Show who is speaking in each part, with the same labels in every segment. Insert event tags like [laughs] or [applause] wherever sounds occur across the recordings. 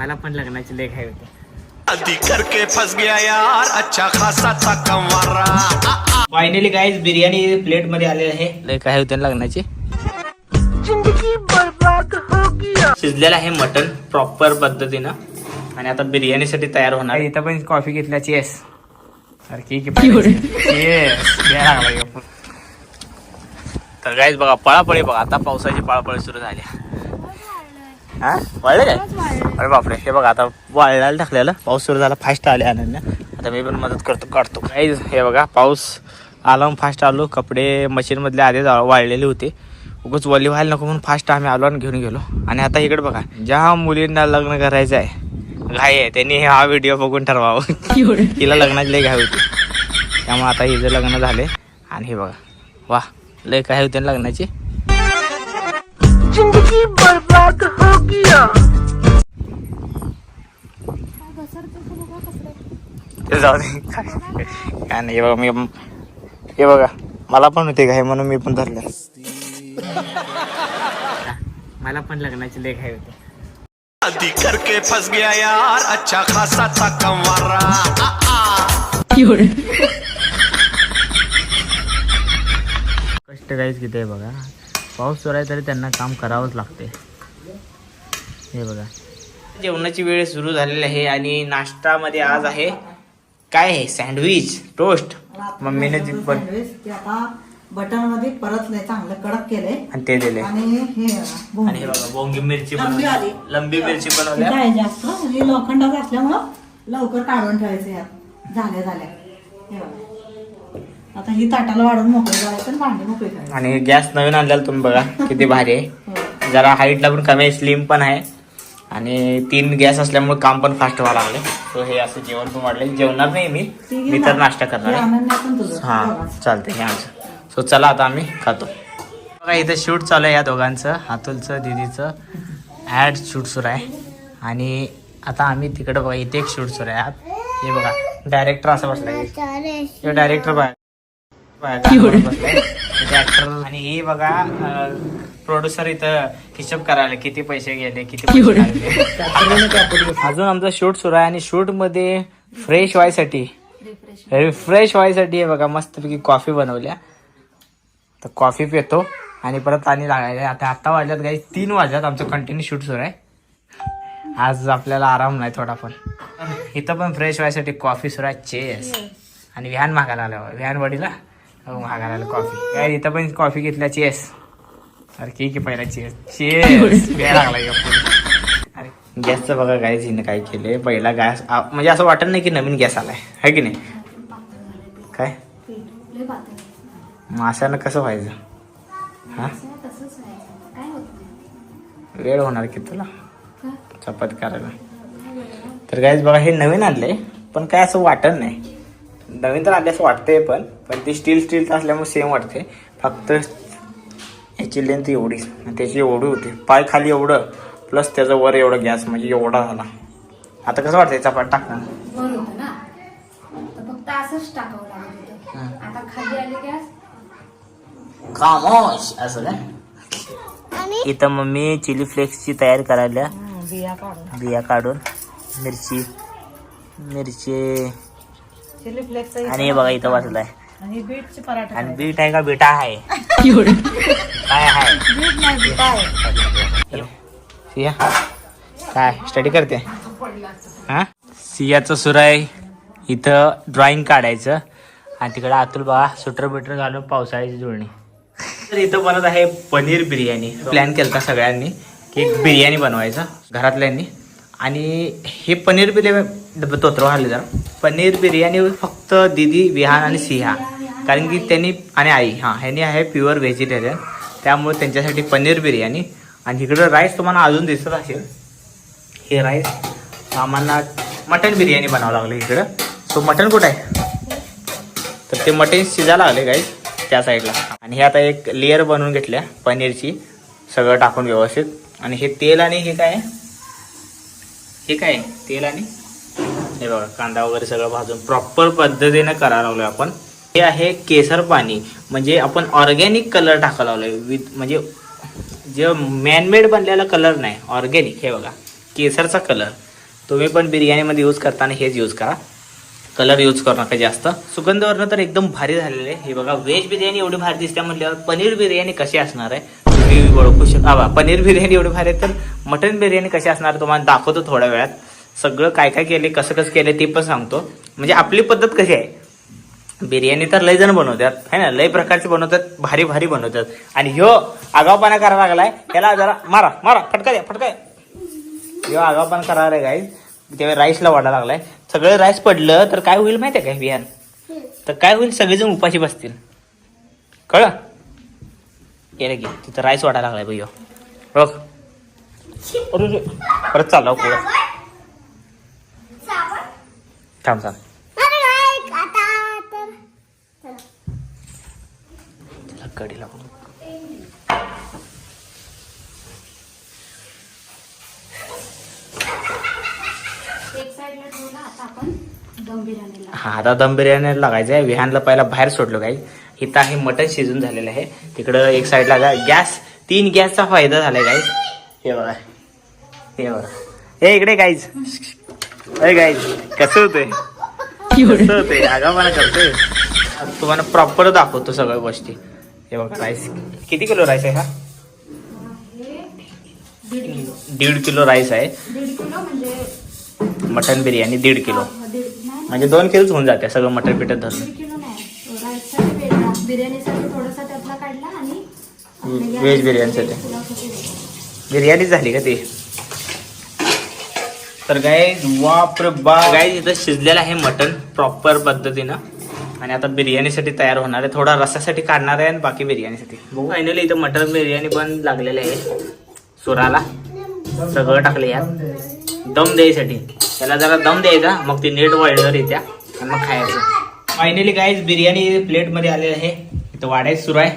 Speaker 1: मला पण लग्नाची लेख आहे होती.
Speaker 2: शादी करके फंस गया यार अच्छा खासा था कमारा
Speaker 1: फायनली गाईज बिर्याणी प्लेटमध्ये आले आहे. लेख आहे होते लग्नाची. शिजलेलं आहे मटन प्रॉपर पद्धतीनं. आणि आता बिर्याणीसाठी तयार होणार. इथं पण कॉफी घेतल्याची येस. तर गाईज बघा पळापळी बघा. आता पावसाची पळापळी सुरू झाली. हा? वाळले काय? अरे बापरे हे बघा आता वाळायला टाकलेलं. पाऊस सुरू झाला फास्ट आले अनन्या आता मी पण मदत करतो काढतो. काही हे बघा पाऊस आला फास्ट आलो. कपडे मशीनमधले आधीच वाळलेले होते. उगच वली व्हायला नको म्हणून फास्ट आम्ही आलो आणि घेऊन गेलो. आणि आता इकडे बघा ज्या मुलींना लग्न करायचं आहे घाई आहे त्यांनी हा व्हिडिओ बघून ठरवावं. तिला लग्नाची लई घाई होती. त्यामुळे आता हिचं लग्न झाले आणि हे बघा वा लय काय होते ना लग्नाची ते जाऊ दे. काय काय नाही हे बघा मी हे बघा मला पण होते काय म्हणून मी पण धरलं. मला पण लग्नाची लेख आहे होती.
Speaker 2: शादी करके फंस गया यार अच्छा खासा था कमारा
Speaker 1: कष्ट काहीच किती आहे बघा. पाऊस सुरू आहे तरी त्यांना काम करावंच लागते. हे बघा. जेवणाची वेळ सुरू झालेली आहे आणि नाश्तामध्ये आज आहे काय आहे? Sandwich toast. मम्मीने
Speaker 3: बटरमध्ये परतलंय चांगलं कडक केलंय
Speaker 1: आणि ते दिले.
Speaker 3: आणि हे
Speaker 1: आणि हे बघा बोंगी मिरची. बनवली लंबी मिरची बनवल्या
Speaker 3: काय जास्त? लोखंडाचं असल्यामुळं लवकर काढून ठेवायचं झाल्या झाल्या. हे बघा. आता ही ताटाला वाढून मोकळी करायचं आणि भांडी मोकळी करायची
Speaker 1: आणि गॅस नवीन आणलेला तुम्ही बघा किती भारी आहे.
Speaker 3: हो.
Speaker 1: जरा हाईटला पण कमी आहे स्लिम पण आहे. आणि तीन गॅस असल्यामुळे काम पण फास्ट व्हावं लागले. सो हे असं जेवण पण वाढले. जेवणार नाही मी.
Speaker 3: ती घे
Speaker 1: मी
Speaker 3: ना.
Speaker 1: तर नाश्ता करणार
Speaker 3: हे
Speaker 1: आहे
Speaker 3: अनन्या पण तुझं.
Speaker 1: हा. चालते हे आमचं. सो चला आता आम्ही खातो. बघा इथं शूट चालू आहे या दोघांचं अतुलचं दिदीचं. ॲड शूट सुरू आहे. आणि आता आम्ही तिकडं बघा इथे एक शूट सुरू आहे. आत हे बघा डायरेक्टर असं बसलाय. डायरेक्टर बघा ऍक्टर आणि हे बघा प्रोड्युसर इथं हिशोब करायला किती पैसे गेले किती. अजून आमचं शूट सुरू आहे आणि शूटमध्ये फ्रेश व्हायसाठी रिफ्रेश व्हायसाठी हे बघा मस्तपैकी कॉफी बनवल्या. तर कॉफी पितो आणि परत पाणी लागायला आता आता वाजल्यात काही तीन वाजल्यात आमचं कंटिन्यू शूट सुरू आहे. आज आपल्याला आराम नाही थोडा पण इथं पण फ्रेश व्हायसाठी कॉफी सुरू आहे. चेस आणि व्हॅन मागायला आल्या व्हॅन वडीला मागायला आलं कॉफी काय इथं पण कॉफी घेतल्या चेस अरे की की पहिला चेस चेस [laughs] वेळ लागला. अरे. गॅसचं बघा काय हिने काय केले पहिला गॅस म्हणजे असं वाटत नाही की नवीन गॅस आलाय. है की नाही? काय? मग अशानं कसं व्हायचं? हा? वेळ होणार की तुला? चपाती करायला. तर काय बघा हे नवीन आणलंय पण काय असं वाटत नाही. नवीन तर आणले असं वाटतंय पण पण ती स्टील स्टील असल्यामुळे सेम वाटते. फक्त याची लेंथ एवढीच. त्याची एवढी होती. पाय खाली एवढं प्लस त्याचं वर एवढं गॅस म्हणजे एवढा झाला. आता कसं वाटतंय? चपाती टाकताना
Speaker 4: वर होतं ना? तर फक्त असंच टाकावं लागत होतं. आता खाली आले गॅस
Speaker 1: खामोश असं काय? इथं मम्मी चिली फ्लेक्सची तयारी करायला
Speaker 3: हं, बिया काढून.
Speaker 1: बिया काढून मिरची मिरची. आणि हे बघा इथं वाचलाय
Speaker 3: आणि बीटचे पराठे
Speaker 1: आणि बीट आहे का बिटा आहे? काय आहे?
Speaker 3: बीट नाही बीट आहे.
Speaker 1: सिया. काय स्टडी करते? हा? सियाचं सुर आहे. इथं ड्रॉइंग काढायचं. आणि तिकडे अतुल बघा सुटर बिटर घालून पावसाळ्याची जुळणी. तर इथं बनत आहे पनीर बिर्याणी. प्लॅन केला सगळ्यांनी की एक बिर्याणी बनवायचं घरातल्यांनी. आणि हे पनीर बिर्याणी तोत्र वाढले जरा. पनीर बिर्याणी फक्त दिदी विहान आणि सिहा. कारण की त्यांनी आणि आई हां ह्यांनी आहे प्युअर व्हेजिटेरियन. त्यामुळे त्यांच्यासाठी पनीर बिर्याणी. आणि इकडं राईस तुम्हाला अजून दिसत असेल. हे राईस आम्हाला मटन बिर्याणी बनावं लागलं इकडं. सो मटन कुठं आहे? तर ते मटन शिजायला लागले काही त्या साईडला. आणि हे आता एक लेअर बनवून घेतल्या पनीरची. सगळं टाकून व्यवस्थित. आणि हे तेल आणि हे काय? हे काय? आहे? तेल आणि हे बघा कांदा वगैरे सगळं भाजून प्रॉपर पद्धतीने करायला लागलोय आपण. हे आहे केसर पाणी. म्हणजे आपण ऑर्गॅनिक कलर टाकायला लागलोय. विथ म्हणजे जे मॅनमेड बनलेला कलर नाही ऑर्गॅनिक हे बघा केसरचा कलर तुम्ही पण बिर्याणीमध्ये यूज करताना हेच यूज करा. कलर यूज करू नका जास्त. सुगंधवरनं तर एकदम भारी झालेलं आहे. हे बघा व्हेज बिर्याणी एवढी भारी दिसते म्हटल्यावर पनीर बिर्याणी कशी असणार आहे? तुम्ही ओळखू शकता पनीर बिर्याणी एवढी भारी आहे तर मटन बिर्याणी कशी असणार तुम्हाला दाखवतो थोड्या वेळात. सगळं काय काय केले कसं कसं केलं ते पण सांगतो. म्हणजे आपली पद्धत कशी आहे? बिर्याणी तर लय जण बनवतात है ना? लय प्रकारचे बनवतात भारी भारी बनवतात. आणि ह्यो आगावपणा करायला लागलाय त्याला जरा मारा मारा फटका द्या फटका द्या. ह्यो आगावपणा करायला आहे गाईज तेव्हा राईसला वाढायला लागलाय. सगळं राईस पडलं तर काय होईल माहिती आहे काय बिहान? तर काय होईल? सगळेजण उपाशी बसतील. कळ केलं की तिथं राईस वाढायला लागलाय बघ परत चालला पुढं थांब थांब. तिला कडी लागून
Speaker 4: एक साईडला ठेवला आता आपण दम बिर्याणीला
Speaker 1: हा आता दम बिर्याणी लागायचं आहे विहानला पहिला बाहेर सोडलो काही इथं आहे मटन शिजून झालेलं आहे. तिकडं एक साईडला गॅस तीन गॅसचा फायदा झालाय गाईज हे बघा. हे बघा. हे इकडे गाईज अरे गाईज कसं होतंय? कसं होतंय? करतोय. तुम्हाला प्रॉपर दाखवतो सगळ्या गोष्टी. हे बघा राईस किती किलो राईस आहे हा?
Speaker 4: दीड किलो
Speaker 1: राईस आहे. मटन बिर्याणी दीड किलो. म्हणजे दोन किलोच होऊन जाते सगळं मटन पिठत धरून. व्हेज बिर्याणीसाठी.
Speaker 4: व्हेज पुलावसाठी वेगळा.
Speaker 1: बिर्याणी झाली का ती? तर गाईज वापर बा. गाईज इथं शिजलेलं आहे मटन प्रॉपर पद्धतीनं. आणि आता बिर्याणीसाठी तयार होणार आहे. थोडा रसासाठी काढणार आहे आणि बाकी बिर्याणीसाठी. बघू फायनली इथं मटण बिर्याणी पण लागलेली आहे. सुराला सगळं टाकलं यात. दम द्यायसाठी. त्याला जरा दम द्यायचा. मग ती नीट वळणार येत्या आणि मग खायचं. फायनली गाईज बिर्याणी प्लेटमध्ये आलेली आहे. इथं वाढायचं सुरू आहे.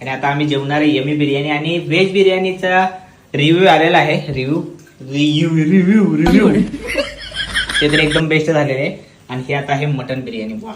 Speaker 1: आणि आता आम्ही जेवणार आहे यमी बिर्याणी. आणि व्हेज बिर्याणीचा रिव्ह्यू आलेला आहे. रिव्ह्यू रिव्ह्यू रिव्ह्यू रिव्ह्यू ते तर एकदम बेस्ट झालेले. आणि हे आता आहे मटन बिर्याणी. वा